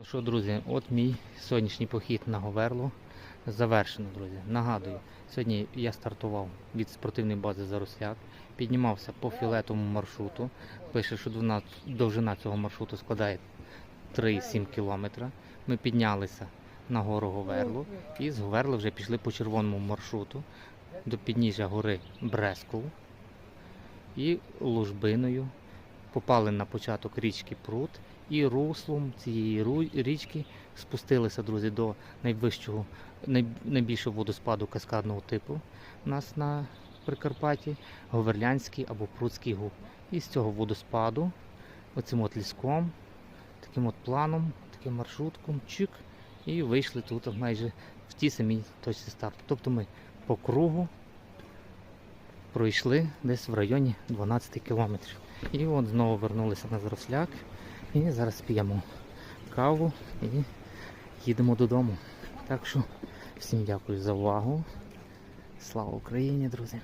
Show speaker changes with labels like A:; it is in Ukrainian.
A: Ну Що, друзі, от мій сьогоднішній похід на Говерло завершено, друзі. Нагадую, сьогодні я стартував від спортивної бази Заросляк, піднімався по філетовому маршруту. Пише, що довжина цього маршруту складає 3,7 кілометра. Ми піднялися на гору Говерло і з Говерла вже пішли по червоному маршруту до підніжжя гори Бресков і лужбиною попали на початок річки Прут і руслом цієї річки спустилися, друзі, до найвищого, найбільшого водоспаду каскадного типу у нас на Прикарпатті, Говерлянський або Прутський губ. І з цього водоспаду, оцим от ліском, таким от планом, таким маршрутком, чик, і вийшли тут майже в тій самій точці старту. Тобто ми по кругу пройшли десь в районі 12 кілометрів. І от знову вернулися на зросляк. І зараз п'ємо каву і їдемо додому. Так що всім дякую за увагу. Слава Україні, друзі!